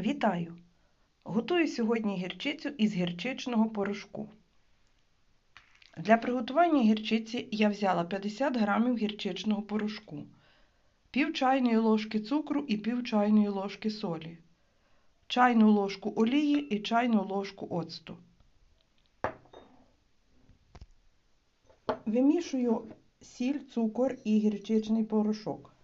Вітаю! Готую сьогодні гірчицю із гірчичного порошку. Для приготування гірчиці я взяла 50 г гірчичного порошку, пів чайної ложки цукру і пів чайної ложки солі, чайну ложку олії і чайну ложку оцту. Вимішую сіль, цукор і гірчичний порошок.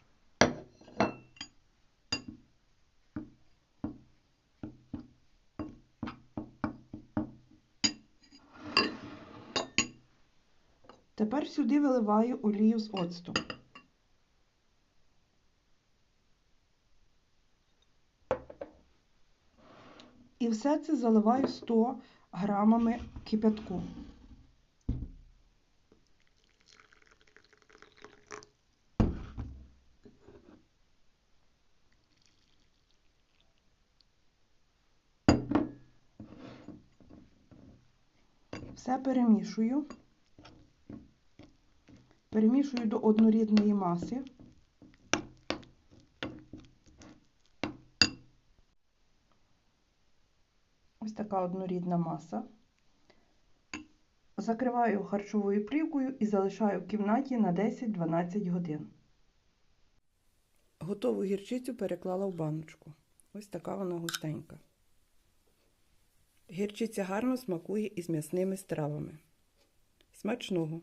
Тепер сюди виливаю олію з оцту. І все це заливаю 100 грамами кипятку. Все перемішую. Перемішую до однорідної маси. Ось така однорідна маса. Закриваю харчовою плівкою і залишаю в кімнаті на 10-12 годин. Готову гірчицю переклала в баночку. Ось така вона густенька. Гірчиця гарно смакує із м'ясними стравами. Смачного!